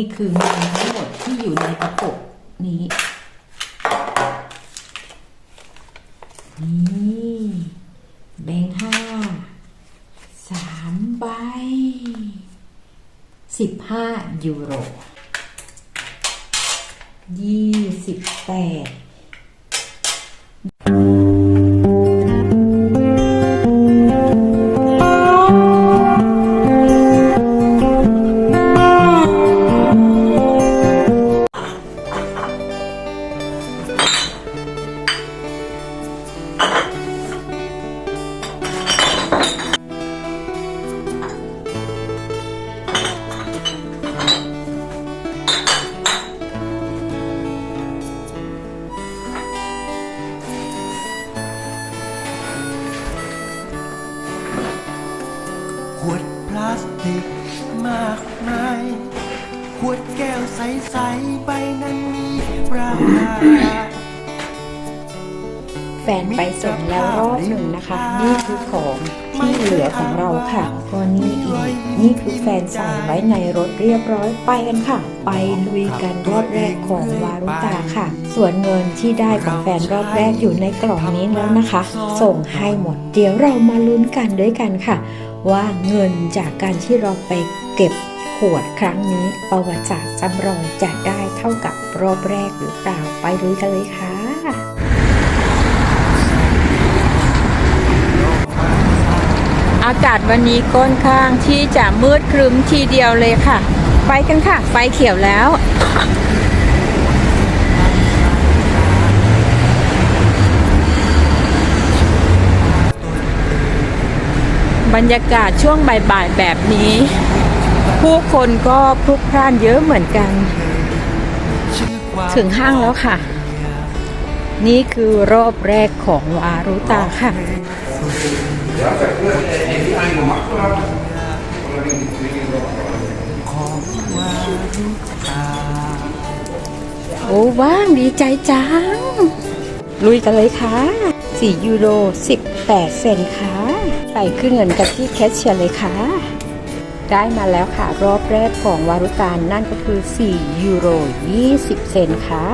นี่คือเงินทั้งหมดที่อยู่ในกระปุกนี้นี่แบงค์ห้าสามใบสิบห้ายูโรยี่สิบแปด แล้วรอบหนึ่งนะคะ นี่คือของที่เหลือของเราค่ะ ก็นี่อีกนี่คือแฟนใส่ไว้ในรถเรียบร้อยไปกันค่ะ ไปลุยกันรอบแรกของวารุตาค่ะ ส่วนเงินที่ได้ของแฟนรอบแรกอยู่ในกล่องนี้แล้วนะคะ ส่งให้หมด เดี๋ยวเรามาลุ้นกันด้วยกันค่ะ ว่าเงินจากการที่เราไปเก็บขวดครั้งนี้ประวัติศาสตร์ซ้ำรอยจะได้เท่ากับรอบแรกหรือเปล่าไปลุยกันเลยค่ะ อากาศวันนี้ค่อนข้างที่จะมืดครึ้มทีเดียวเลยค่ะ ไปกันค่ะ ไฟเขียวแล้ว บรรยากาศช่วงบ่ายๆแบบนี้ ผู้คนก็พลุกพล่านเยอะเหมือนกัน ถึงห้างแล้วค่ะ นี่คือรอบแรกของวารุตาค่ะ โอ้ว่างดีใจจัง ลุยกันเลยค่ะ 4 ยูโร 18 เซนค่ะ ใส่ขึ้นเงินกันที่แคชเชียร์เลยค่ะ ได้มาแล้วค่ะ รอบแรกของวารุตานนั่นก็คือ 4 ยูโร 20 เซนค่ะ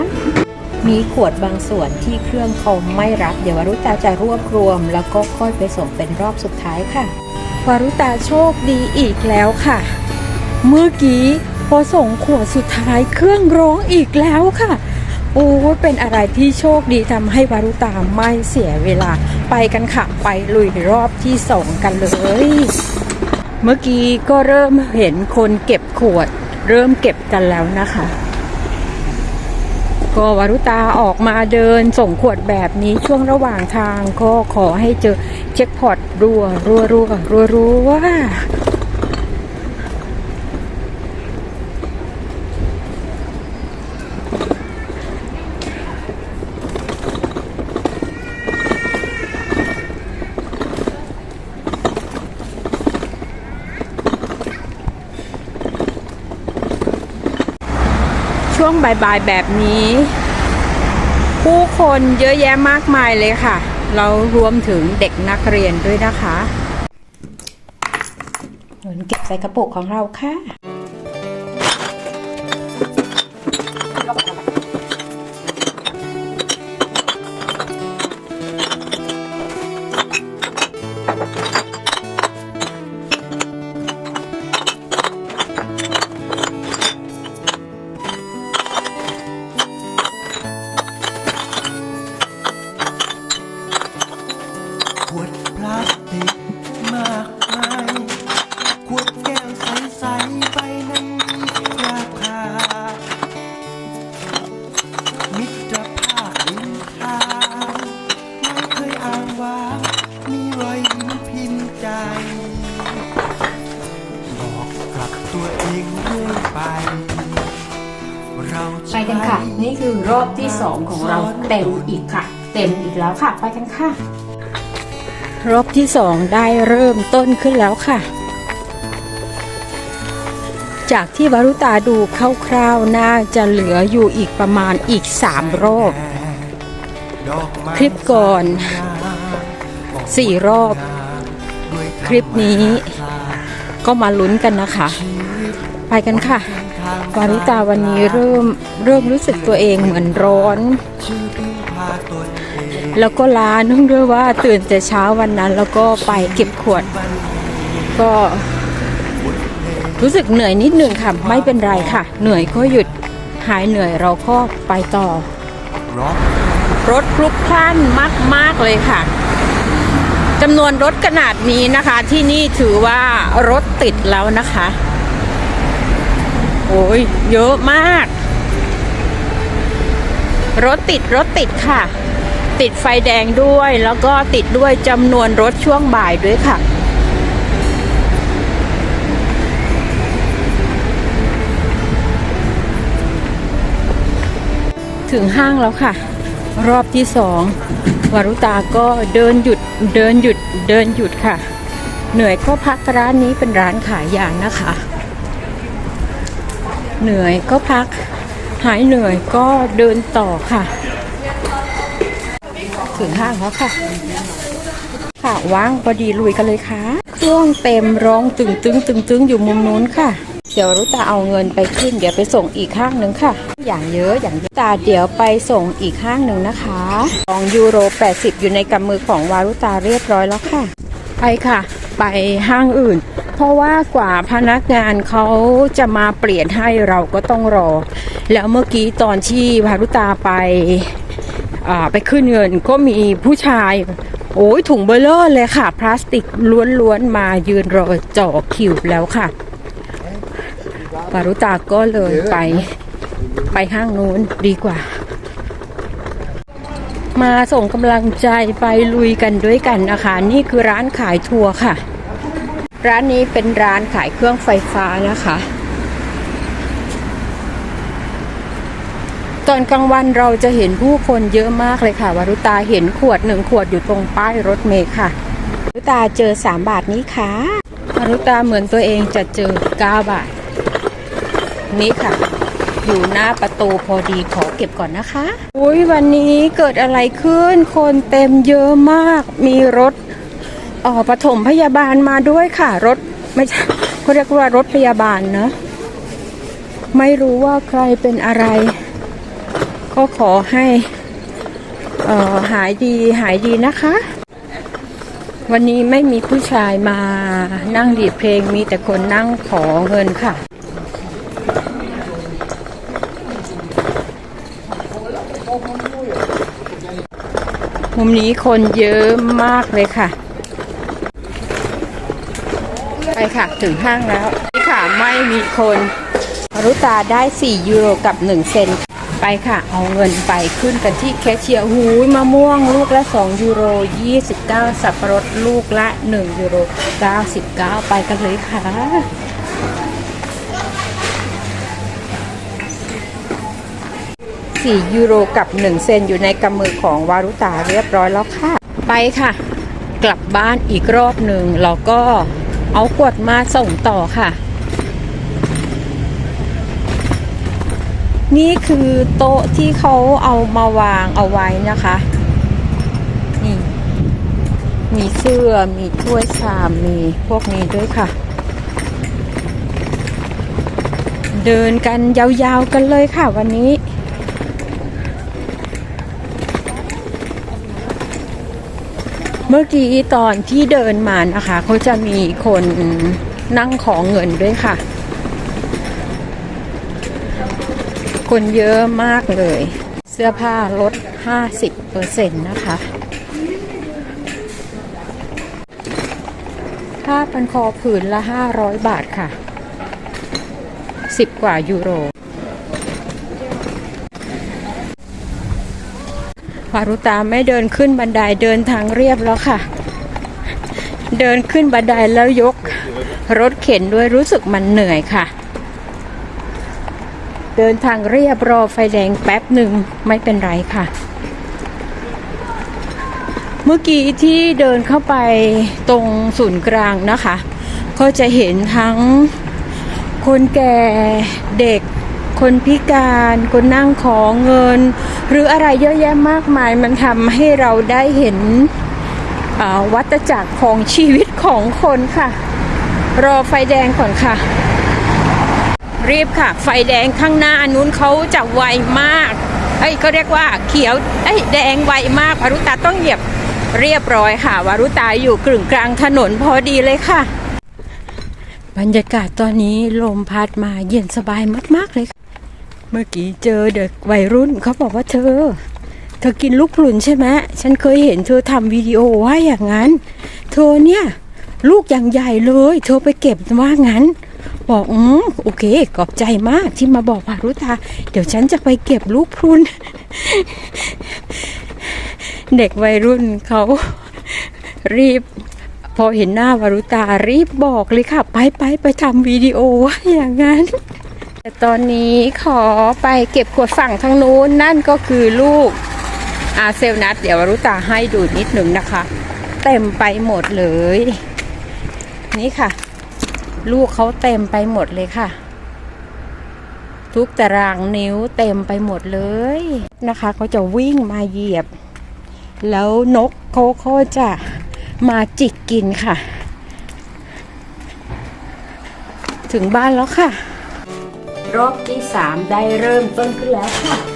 มีขวดบางส่วนที่เครื่องคอมไม่รับ เดี๋ยววารุตาจะรวบรวม แล้วก็ค่อยไปส่งเป็นรอบสุดท้ายค่ะ วารุตาโชคดีอีกแล้วค่ะ เมื่อกี้พอส่งขวดสุดท้ายเครื่องร้องอีกแล้วค่ะ โอ้ยเป็นอะไรที่โชคดีทำให้วารุตาไม่เสียเวลาไปกันค่ะ ไปลุยรอบที่สองกันเลย เมื่อกี้ก็เริ่มเห็นคนเก็บขวด เริ่มเก็บกันแล้วนะคะ ก็วารุตาออกมาเดินส่งขวดแบบนี้ช่วงระหว่างทางก็ขอให้เจอเช็คพอตรัวรัวรัวรัวรัว บ่ายๆแบบนี้ ผู้คนเยอะแยะมากมายเลยค่ะ เรารวมถึงเด็กนักเรียนด้วยนะคะเงินเก็บใส่กระปุกของเราค่ะ ค่ะ ไปกันค่ะ รอบที่สองได้เริ่มต้นขึ้นแล้วค่ะ จากที่วารุตาดูคร่าวๆน่าจะเหลืออยู่อีกประมาณอีกสามรอบ คลิปก่อนสี่รอบ คลิปนี้ก็มาลุ้นกันนะคะ ไปกันค่ะวารุตาวันนี้เริ่มเริ่มรู้สึกตัวเองเหมือนร้อน แล้วก็ล้าเนื่องด้วยว่าตื่นแต่เช้าวันนั้น แล้วก็ไปเก็บขวด ก็รู้สึกเหนื่อยนิดหนึ่งค่ะ ไม่เป็นไรค่ะ เหนื่อยก็หยุดหายเหนื่อยเราก็ไปต่อร็อกรถพลุกพล่านมาก ๆ เลยค่ะจำนวนรถขนาดนี้นะคะ ที่นี่ถือว่ารถติดแล้วนะคะ โอ้ยเยอะมาก รถติดรถติดค่ะ ติดไฟแดงด้วยแล้วก็ติดด้วยจำนวนรถช่วงบ่ายด้วยค่ะ ถึงห้างแล้วค่ะ รอบที่สองวารุตาก็เดินหยุดเดินหยุดเดินหยุดค่ะ เหนื่อยก็พักร้านนี้เป็นร้านขายยางนะคะ เหนื่อยก็พัก หายเหนื่อยก็เดินต่อค่ะ ถึงห้างแล้วค่ะ ค่ะว่างพอดีลุยกันเลยค่ะ เครื่องเต็มร้องตึงตึงตึงตึงอยู่มุมนู้นค่ะ เดี๋ยวรุตาเอาเงินไปขึ้น เดี๋ยวไปส่งอีกข้างหนึ่งค่ะ อย่างเยอะอย่างเยอะตาเดี๋ยวไปส่งอีกข้างหนึ่งนะคะ2ยูโร 80 อยู่ในกำมือของวารุตาเรียบร้อยแล้วค่ะ ไปค่ะ ไปห้างอื่นเพราะว่ากว่าพนักงานเขาจะมาเปลี่ยนให้เราก็ต้องรอ แล้วเมื่อกี้ตอนที่วารุตาไป ไปขึ้นเงินก็มีผู้ชาย โอ้ยถุงเบลเลอร์เลยค่ะ พลาสติกล้วนๆมายืนรอจ่อคิวแล้วค่ะปารุตาก็เลยไปไปห้างนู้นดีกว่า มาส่งกำลังใจไปลุยกันด้วยกันนะคะ นี่คือร้านขายทัวร์ค่ะ ร้านนี้เป็นร้านขายเครื่องไฟฟ้านะคะ ตอนกลางวันเราจะเห็นผู้คนเยอะมากเลยค่ะวารุตาเห็นขวดหนึ่งขวดอยู่ตรงป้ายรถเมล์ค่ะวารุตาเจอ 3 บาทนี้ค่ะวารุตาเหมือนตัวเองจะเจอ 9 บาท นี่ค่ะ อยู่หน้าประตูพอดีขอเก็บก่อนนะคะอุ้ยวันนี้เกิดอะไรขึ้น คนเต็มเยอะมาก มีรถอ๋อปฐมพยาบาลมาด้วยค่ะ รถไม่ใช่เขาเรียกว่ารถพยาบาลเนอะไม่รู้ว่าใครเป็นอะไร ก็ขอให้หายดีหายดีนะคะ วันนี้ไม่มีผู้ชายมานั่งดีดเพลงมีแต่คนนั่งขอเงินค่ะมุมนี้คนเยอะมากเลยค่ะ ไปค่ะถึงห้างแล้ว นี่ค่ะไม่มีคนรุตาได้ 4 ยูโรกับ 1 เซน ไปค่ะ เอาเงินไปขึ้นกันที่แคชเชียร์หูยมะม่วงลูกละ 2 ยูโร 29 สับปะรดลูกละ 1 ยูโร 99 ไปกันเลยค่ะ4ยูโรกับ 1 เซนอยู่ในกำมือของวารุตาเรียบร้อยแล้วค่ะ ไปค่ะ กลับบ้านอีกรอบหนึ่งเราก็เอากวดมาส่งต่อค่ะ นี่คือโต๊ะที่เขาเอามาวางเอาไว้นะคะ นี่ มีเสื้อ มีถ้วยชาม มีพวกนี้ด้วยค่ะ เดินกันยาวๆกันเลยค่ะวันนี้ เมื่อกี้ตอนที่เดินมานะคะ เขาจะมีคนนั่งขอเงินด้วยค่ะ คนเยอะมากเลย เสื้อผ้าลด 50%นะคะ ผ้าพันคอผืนละ 500 บาทค่ะ 10 กว่ายูโรวารุตาไม่เดินขึ้นบันไดเดินทางเรียบแล้วค่ะ เดินขึ้นบันไดแล้วยก รถเข็นด้วยรู้สึกมันเหนื่อยค่ะ เดินทางเรียบรอไฟแดงแป๊บหนึ่งไม่เป็นไรค่ะ เมื่อกี้ที่เดินเข้าไปตรงศูนย์กลางนะคะ ก็จะเห็นทั้งคนแก่เด็ก คนพิการ คนนั่งขอเงิน หรืออะไรเยอะแยะมากมายมันทำให้เราได้เห็นวัตจักรของชีวิตของคนค่ะ รอไฟแดงก่อนค่ะ รีบค่ะ ไฟแดงข้างหน้านู้นเขาจะไวมากเอ้ยก็เรียกว่าเขียวเอ้ยแดงไวมากวารุตาต้องเหยียบเรียบร้อยค่ะวารุตาอยู่กึ่งกลางถนนพอดีเลยค่ะ บรรยากาศตอนนี้ลมพัดมาเย็นสบายมากๆเลยค่ะเมื่อกี้เจอเด็กวัยรุ่นเขาบอกว่าเธอ เธอกินลูกพลุนใช่ไหมฉันเคยเห็นเธอทำวิดีโอว่าอย่างนั้น เธอเนี่ย ลูกอย่างใหญ่เลย เธอไปเก็บว่างั้น บอกอืมโอเค ขอบใจมากที่มาบอกพารุตา เดี๋ยวฉันจะไปเก็บลูกพรุน เด็กวัยรุ่นเขารีบ พอเห็นหน้าวารุตารีบบอกเลยค่ะ ไปไปไปทำวิดีโอว่าอย่างนั้นแต่ตอนนี้ขอไปเก็บขวดฝั่งทางนู้นนั่นก็คือลูกอาเซลนัทเดี๋ยววารุตาให้ดูนิดหนึ่งนะคะ เต็มไปหมดเลย นี่ค่ะ ลูกเขาเต็มไปหมดเลยค่ะ ทุกตารางนิ้วเต็มไปหมดเลยนะคะเขาจะวิ่งมาเหยียบ แล้วนกเขาก็จะมาจิกกินค่ะ ถึงบ้านแล้วค่ะ รอบที่สามได้เริ่มต้นขึ้นแล้วค่ะ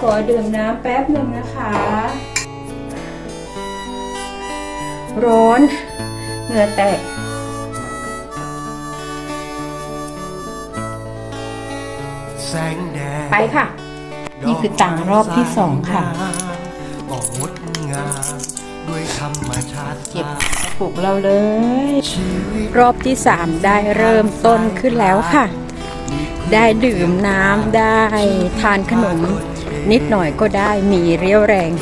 ขอดื่มน้ำแป๊บหนึ่งนะคะ ร้อน เหงื่อแตกแสงแดดไปค่ะ นี่คือตังค์รอบที่สองค่ะบอกงดงามด้วยธรรมชาติเก็บปลูกเราเลยชีวิตรอบที่สามได้เริ่มต้นขึ้นแล้วค่ะ ได้ดื่มน้ำได้ทานขนม นิดหน่อยก็ได้มีเรี่ยวแรง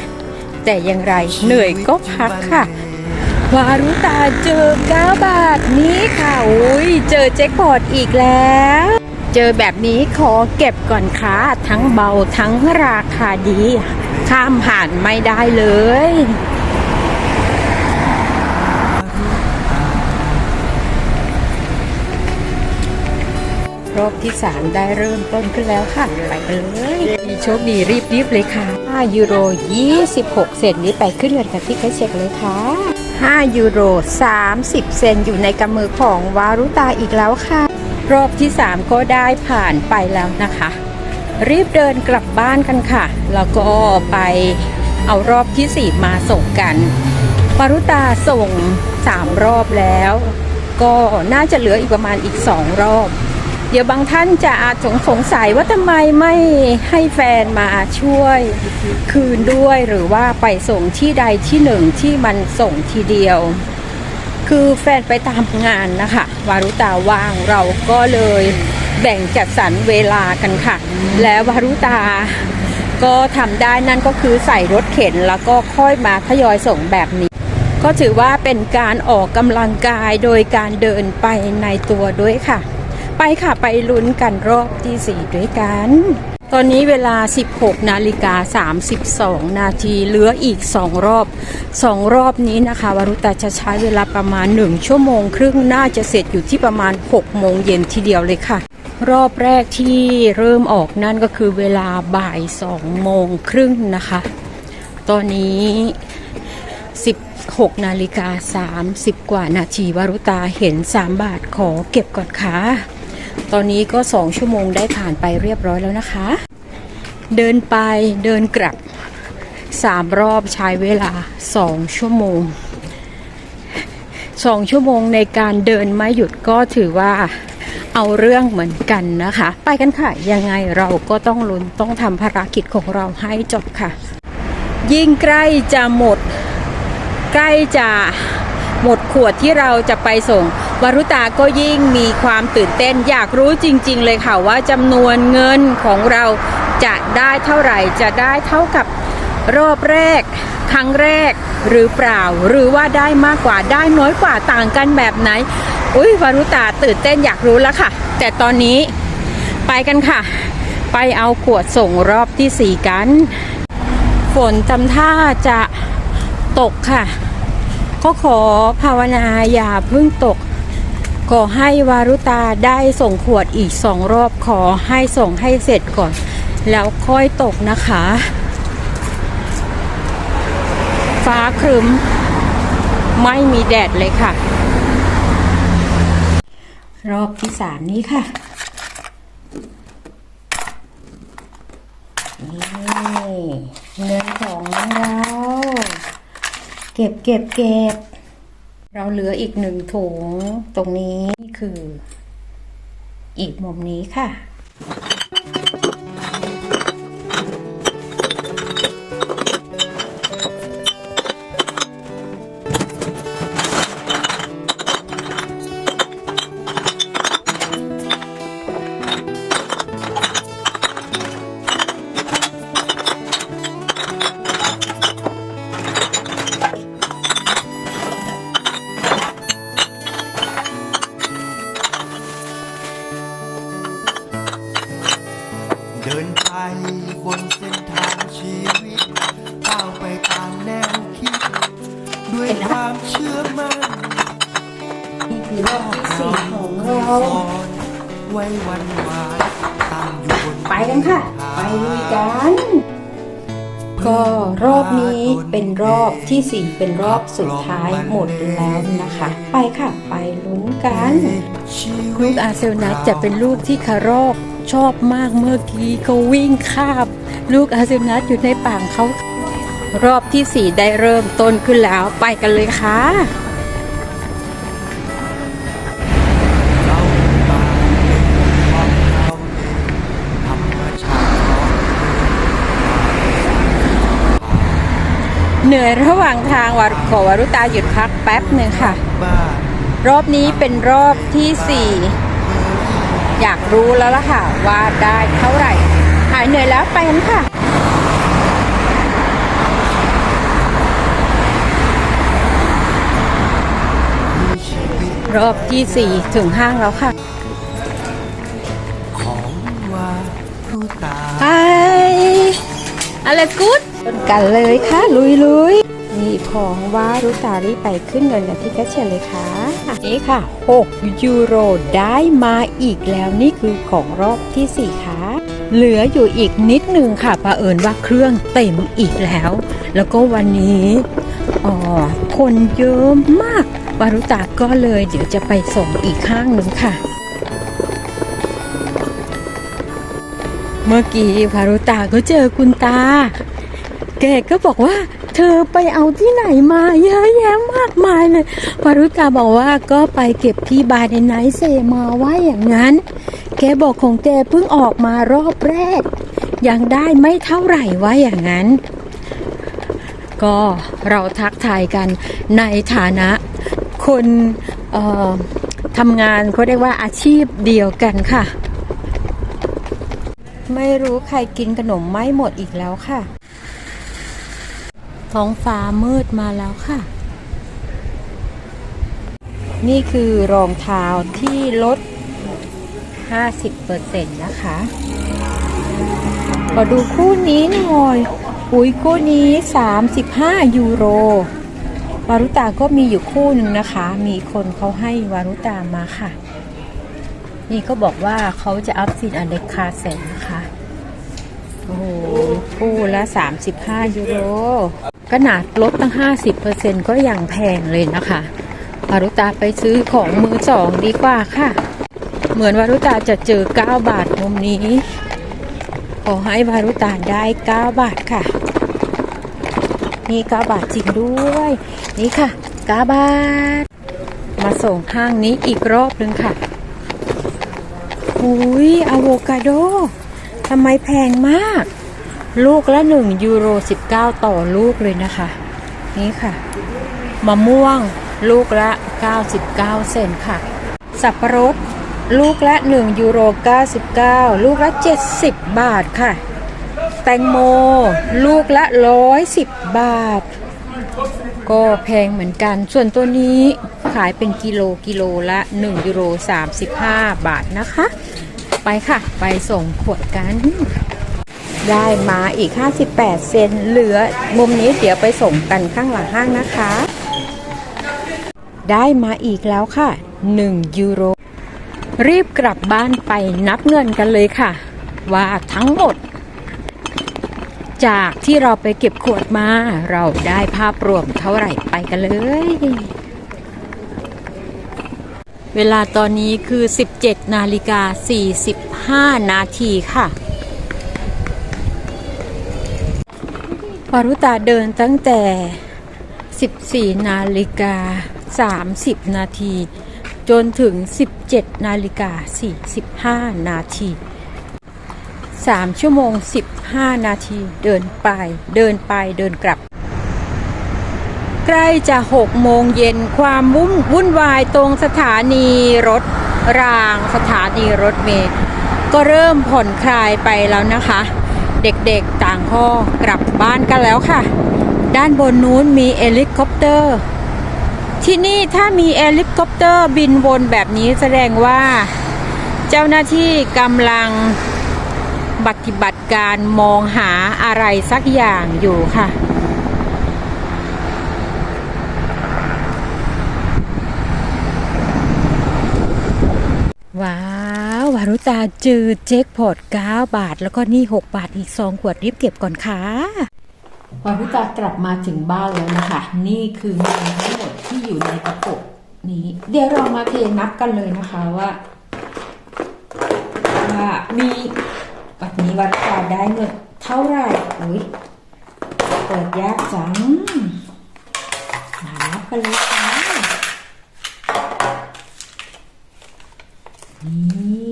แต่อย่างไรเหนื่อยก็พักค่ะ วารุตาเจอ9บาทนี้ค่ะอุ้ยเจอแจ็คพอตอีกแล้ว เจอแบบนี้ขอเก็บก่อนค่ะทั้งเบาทั้งราคาดี ข้ามผ่านไม่ได้เลย รอบที่ 3 ได้เริ่มต้นขึ้นแล้วค่ะ ไปกันเลยโชคดีรีบๆเลยค่ะ 5 ยูโร 26 เซนนี้ไปขึ้นเงินกันที่แคชเช็คเลยค่ะ 5 ยูโร 30 เซนอยู่ในกำมือของวารุตาอีกแล้วค่ะ รอบที่ 3 ก็ได้ผ่านไปแล้วนะคะ รีบเดินกลับบ้านกันค่ะ แล้วก็ไปเอารอบทีสี่4 มาส่งกันวารุตาส่ง 3 รอบแล้ว ก็น่าจะเหลืออีกประมาณอีก 2 รอบ เดี๋ยวบางท่านจะอาจสงสงสัยว่าทำไมไม่ให้แฟนมาช่วยคืนด้วยหรือว่าไปส่งที่ใดที่หนึ่งที่มันส่งทีเดียว คือแฟนไปตามงานนะคะ วารุตาว่างเราก็เลยแบ่งจัดสรรเวลากันค่ะ แล้ววารุตาก็ทำได้นั่นก็คือใส่รถเข็นแล้วก็ค่อยมาทยอยส่งแบบนี้ ก็ถือว่าเป็นการออกกำลังกายโดยการเดินไปในตัวด้วยค่ะ ไปค่ะไปลุ้นกันรอบที่ 4 ด้วยกัน ตอนนี้เวลา 16 นาฬิกา 32 นาทีเหลืออีก 2 รอบ 2 รอบนี้นะคะวารุตาจะใช้เวลาประมาณ 1 ชั่วโมงครึ่งน่าจะเสร็จอยู่ที่ประมาณ 6 โมงเย็นทีเดียวเลยค่ะ รอบแรกที่เริ่มออกนั่นก็คือเวลาบ่าย 2 โมงครึ่งนะคะ ตอนนี้16นาฬิกา30 กว่านาทีวารุตาเห็น 3 บาทขอเก็บก่อนค่ะ ตอนนี้ก็2ชั่วโมงได้ผ่านไปเรียบร้อยแล้วนะคะ เดินไปเดินกลับ3รอบใช้เวลา2ชั่วโมง2ชั่วโมงในการเดินไม่หยุดก็ถือว่าเอาเรื่องเหมือนกันนะคะ ไปกันค่ะ ยังไงเราก็ต้องลุ้นต้องทำภารกิจของเราให้จบค่ะ ยิ่งใกล้จะหมด ใกล้จะหมดขวดที่เราจะไปส่ง วรุตาก็ยิ่งมีความตื่นเต้นอยากรู้จริง ๆ เลยค่ะว่าจำนวนเงินของเราจะได้เท่าไหร่จะได้เท่ากับรอบแรก ครั้งแรกหรือเปล่า หรือว่าได้มากกว่าได้น้อยกว่าต่างกันแบบไหน อุ้ยวรุตาตื่นเต้นอยากรู้แล้วค่ะ แต่ตอนนี้ไปกันค่ะ ไปเอาขวดส่งรอบที่สี่กัน ฝนจำท่าจะตกค่ะ ก็ขอภาวนาอย่าเพิ่งตก ขอให้วารุตาได้ส่งขวดอีกสองรอบขอให้ส่งให้เสร็จก่อน แล้วค่อยตกนะคะ ฟ้าครึ้มไม่มีแดดเลยค่ะ รอบที่สามนี้ค่ะนี่เงินของเรา เก็บเก็บเก็บ เราเหลืออีกหนึ่งถุงตรงนี้นี่คือ อีกมุมนี้ค่ะ ก็รอบนี้เป็นรอบที่สี่เป็นรอบสุดท้ายหมดแล้วนะคะ ไปค่ะ ไปลุ้นกันลูกอาเซลนัทจะเป็นลูกที่คารอบชอบมากเมื่อกี้เขาวิ่งคาบ ลูกอาเซลนัทอยู่ในป่างเขารอบที่สี่ได้เริ่มต้นขึ้นแล้วไปกันเลยค่ะ เหนื่อยระหว่างทางวัดขอวารุตาหยุดพักแป๊บหนึ่งค่ะบ้านรอบนี้เป็นรอบที่สี่อยากรู้แล้วล่ะค่ะ ว่าได้เท่าไหร่ หายเหนื่อยแล้วไปกันค่ะมีชีวิตรอบที่สี่ถึงห้างแล้วค่ะของว่ารู้ตาไปอะไรกูด กันเลยค่ะ ลุยลุยนี่ของว่ารุตารีไปขึ้นเงินกันที่แคชเชียร์เลยค่ะนี่ค่ะ 6 ยูโรได้มาอีกแล้วนี่คือของรอบที่ 4 ค่ะ เหลืออยู่อีกนิดนึงค่ะประเอิญว่าเครื่องเต็มอีกแล้ว แล้วก็วันนี้อ๋อคนเยอะมากวารุตาก็เลยเดี๋ยวจะไปส่งอีกข้างหนึ่งค่ะ เมื่อกี้พารุตาก็เจอคุณตา แกก็บอกว่า เธอไปเอาที่ไหนมาเยอะแยะมากมายเลยพารุตาบอกว่าก็ไปเก็บที่บาร์ในไนท์เซมาไว่าอย่างนั้น แกบอกของแกเพิ่งออกมารอบแรก ยังได้ไม่เท่าไหร่ว่าอย่างนั้น ก็เราทักทายกันในฐานะ คนทำงานเขาเรียกว่าอาชีพเดียวกันค่ะ ไม่รู้ใครกินขนมไม่หมดอีกแล้วค่ะ ท้องฟ้ามืดมาแล้วค่ะ นี่คือรองเท้าที่ลด 50%นะคะมาดูคู่นี้หน่อยอุ้ยคู่นี้ 35 ยูโร วารุตาก็มีอยู่คู่หนึ่งนะคะ มีคนเขาให้วารุตามาค่ะ นี่ก็บอกว่าเขาจะอัพซีนอันเล็กคาเซนนะคะ โอ้โห คู่ละ 35 ยูโร ขนาดลดตั้ง 50%ก็ยังแพงเลยนะคะวารุตาไปซื้อของมือสองดีกว่าค่ะ เหมือนวารุตาจะเจอ 9 บาทมุมนี้ ขอให้วารุตาได้ 9 บาทค่ะ นี่ 9 บาทจริงด้วย นี่ค่ะ 9 บาท มาส่งห้างนี้อีกรอบนึงค่ะอุ้ยอะโวคาโดทำไมแพงมาก ลูกละ 1 ยูโร 19 ต่อลูกเลยนะคะ นี่ค่ะ มะม่วงลูกละ 99 เซนค่ะ สับปะรดลูกละ 1 ยูโร 99 ลูกละ 70 บาทค่ะ แตงโม ลูกละ 110 บาท ก็แพงเหมือนกัน ส่วนตัวนี้ขายเป็นกิโลกิโลละ 1 ยูโร 35 บาทนะคะ ไปค่ะ ไปส่งขวดกัน ได้มาอีก 58 เซนเหลือ มุมนี้เดี๋ยวไปส่งกันข้างหลังห้างนะคะ ได้มาอีกแล้วค่ะ 1 ยูโร รีบกลับบ้านไปนับเงินกันเลยค่ะ ว่าทั้งหมด จากที่เราไปเก็บขวดมา เราได้ภาพรวมเท่าไหร่ไปกันเลย เวลาตอนนี้คือ 17 นาฬิกา 45 นาทีค่ะ ปารุตาเดินตั้งแต่ 14 นาฬิกา 30 นาที จนถึง 17 นาฬิกา 45 นาที 3 ชั่วโมง 15 นาทีเดินไป เดินไปเดินกลับ ใกล้จะ6โมงเย็นความวุ่นวุ่นวายตรงสถานีรถรางสถานีรถเมล์ก็เริ่มผ่อนคลายไปแล้วนะคะ เด็กๆ ก็กลับบ้านกันแล้วค่ะ ด้านบนนู้นมีเฮลิคอปเตอร์ ที่นี่ถ้ามีเฮลิคอปเตอร์บินวนแบบนี้แสดงว่าเจ้าหน้าที่กำลังปฏิบัติการมองหาอะไรสักอย่างอยู่ค่ะ ว้ วายตาจืดเจ็คพอต9บาท แล้วก็นี่ 6 บาทอีก 2 ขวดรีบเก็บก่อนค่ะวารุตากลับมาถึงบ้านแล้วนะคะ นี่คือเงินทั้งหมดที่อยู่ในกระปุกนี้ เดี๋ยวเรามาเทนับกันเลยนะคะว่าว่ามีวันนี้วารุตาได้เงินเท่าไหร่อุ้ยเปิดยากจังมานับกันเลยค่ะนี่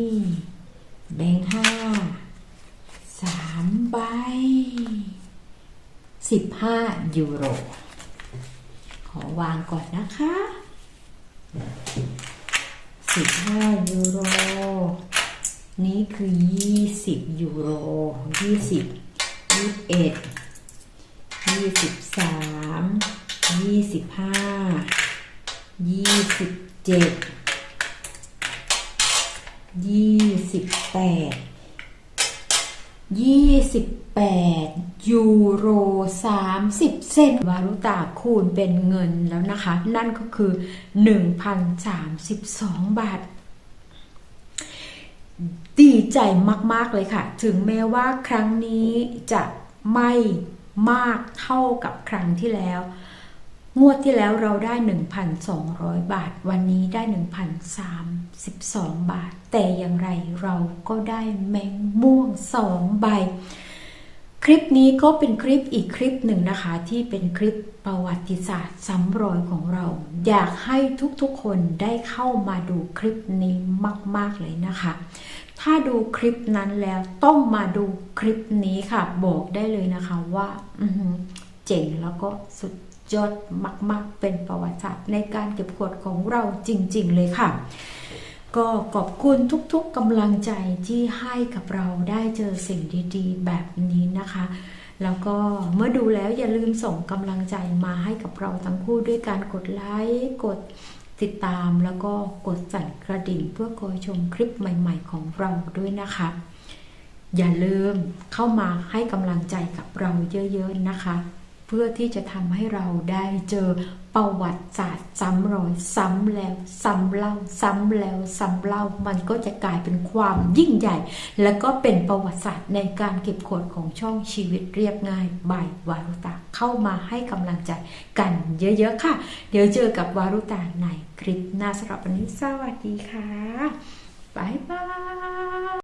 15 ยูโร ขอวางก่อนนะคะ 15 ยูโร นี้คือ 20 ยูโร 20 21 23 25 27ยี่สิบแปดยี่สิบแปด 30 เซนวารุตาคูณเป็นเงินแล้วนะคะ นั่นก็คือ 1,032 บาท ดีใจมากๆเลยค่ะ ถึงแม้ว่าครั้งนี้จะไม่มากเท่ากับครั้งที่แล้ว งวดที่แล้วเราได้ 1,200 บาท วันนี้ได้ 1,032 บาท แต่อย่างไรเราก็ได้แมงม่วงสองใบ คลิปนี้ก็เป็นคลิปอีกคลิปหนึ่งนะคะ ที่เป็นคลิปประวัติศาสตร์ซ้ำรอยของเรา อยากให้ทุกๆคนได้เข้ามาดูคลิปนี้มาก ๆ เลยนะคะ ถ้าดูคลิปนั้นแล้วต้องมาดูคลิปนี้ค่ะ บอกได้เลยนะคะว่าเจ๋งแล้วก็สุดยอดมาก ๆ เป็นประวัติศาสตร์ในการเก็บขวดของเราจริง ๆ เลยค่ะ ก็ขอบคุณทุกๆกำลังใจที่ให้กับเราได้เจอสิ่งดีๆ แบบนี้นะคะ แล้วก็เมื่อดูแล้วอย่าลืมส่งกำลังใจมาให้กับเราทั้งคู่ด้วยการกดไลค์กดติดตามแล้วก็กดสั่นกระดิ่งเพื่อคอยชมคลิปใหม่ๆของเราด้วยนะคะ อย่าลืมเข้ามาให้กำลังใจกับเราเยอะๆนะคะ เพื่อที่จะทำให้เราได้เจอ ประวัติศาสตร์ซ้ำรอย ซ้ำแล้ว ซ้ำเล่า ซ้ำแล้ว ซ้ำเล่า มันก็จะกลายเป็นความยิ่งใหญ่ และก็เป็นประวัติศาสตร์ในการเก็บขวดของช่องชีวิตเรียบง่ายบายวารุตาเข้ามาให้กำลังใจกันเยอะๆค่ะ เดี๋ยวเจอกับวารุตาในคลิปหน้าสำหรับวันนี้สวัสดีค่ะบายบาย